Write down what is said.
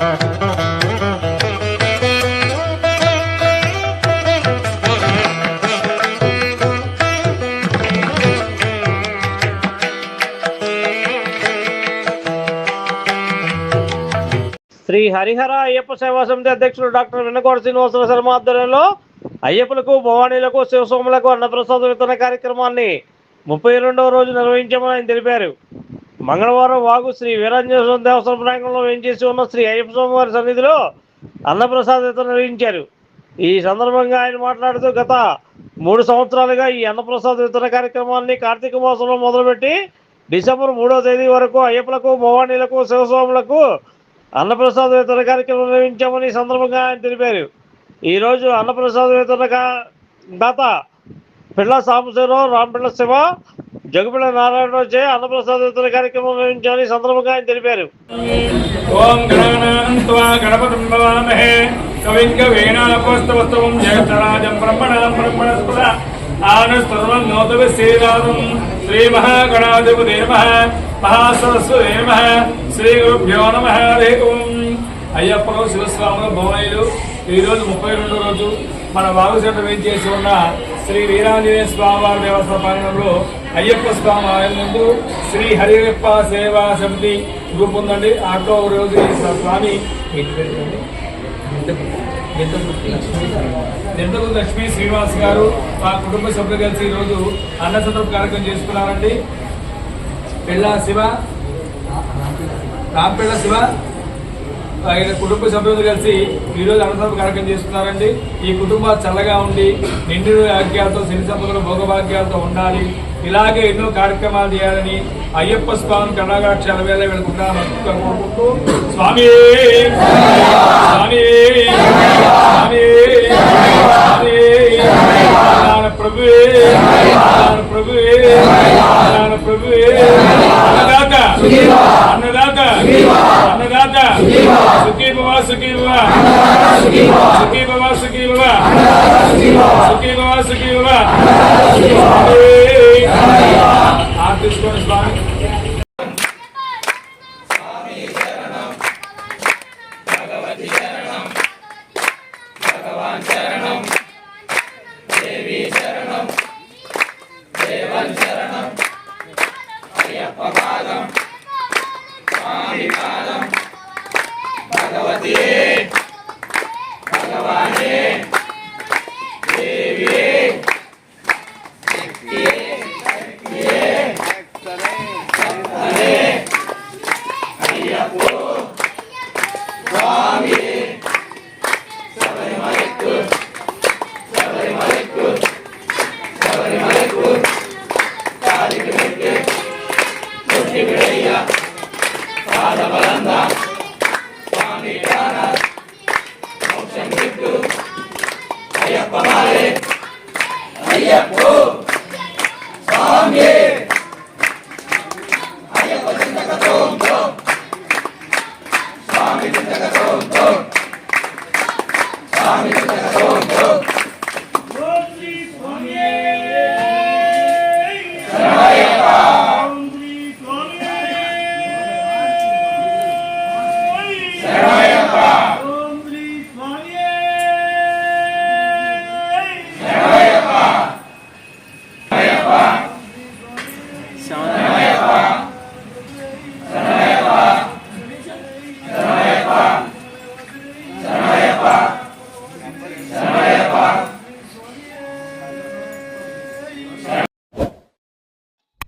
శ్రీ హరిహర అయ్యప్ప సేవా సమితి అధ్యక్షులు డాక్టర్ వెన్నకోట శ్రీనివాసరావు శర్మ ఆధ్వర్యంలో అయ్యప్పలకు భవానీలకు శివసోములకు అన్నప్రసాద వితరణ కార్యక్రమాన్ని ముప్పై రెండవ రోజు నిర్వహించామని ఆయన తెలిపారు. మంగళవారం వాగు శ్రీ వీరాంజనేయ దేవస్థానం ప్రాంగణంలో వేయించేసి ఉన్న శ్రీ అయ్యప్ప స్వామివారి సన్నిధిలో అన్నప్రసాద నిర్వహించారు. ఈ సందర్భంగా ఆయన మాట్లాడుతూ గత మూడు సంవత్సరాలుగా ఈ అన్నప్రసాద వితరణ కార్యక్రమాన్ని కార్తీక మాసంలో మొదలుపెట్టి డిసెంబర్ మూడో తేదీ వరకు అయ్యప్పలకు భవానీలకు శివస్వాములకు అన్నప్రసాద వితరణ కార్యక్రమం నిర్వహించామని ఈ సందర్భంగా ఆయన తెలిపారు. ఈరోజు అన్నప్రసాద వితరణ దాత పిళ్ళ సాంబశివరావు రాంపిళ్ళ శివ జగపిల్ల నారాయణరావు చే అన్నప్రసాద వితరణ కార్యక్రమం నిర్వహించామని సందర్భంగా ఆయన తెలిపారు. ఓం గణపతి గణపతిం భవామహే కవిం కవీనాపస్తవస్తవం జ్యేష్ఠరాజం బ్రహ్మణాం బ్రహ్మణస్పద. ఆనస్తర్వం నోతవ శ్రీరామం. శ్రీ మహాగణాధిపతి నమః. మహాసరస్వతి నమః. శ్రీ గురుభ్యో నమ. హరి ఓం. అయ్యప్పలు శివస్వాములు భవనీయులు ఈరోజు ముప్పై రెండో రోజు. మన భావుశాతం వేచి చేసి ఉన్న శ్రీ వీరాంజనేయ స్వామి వారి దేవస్థాన ప్రాంగణంలో అయ్యప్ప స్వామి ఆలయం నందు శ్రీ హరియప్ప సేవా సమితి గ్రూప్ ఉందండి. ఆటో రోజు స్వామి? దెంతకు లక్ష్మీ. శ్రీనివాస్ గారు మా కుటుంబ సభ్యులు కలిసి ఈరోజు అన్నసత్రం కార్యక్రమం చేసుకున్నారండి. పెళ్ళ శివ. రాంపెళ్ళ శివ. ఆయన కుటుంబ సభ్యులు కలిసి ఈరోజు రోజు అన్నదానం కార్యక్రమం చేస్తున్నారండి. ఈ కుటుంబాలు చల్లగా ఉండి నిండు భాగ్యాలతో శని సంపదలు భోగభాగ్యాలతో ఉండాలి. ఇలాగే ఎన్నో కార్యక్రమాలు చేయాలని అయ్యప్ప స్వామి కర్ణాగాక్ష వేళ వెళ్తున్నాను కోరుకుంటూ స్వామి స్వామి స్వామి స్వామి ప్రభువే ప్రభువే ప్రభువే అన్నదాత అన్నదాత అన్నదాత సుఖీ భవ సుఖీ భవ సుఖీ భవ సుఖీ భవ సుఖీ భవ సుఖీ భవ స్వామి பகவதியே பகவானே தேவியே Yeah.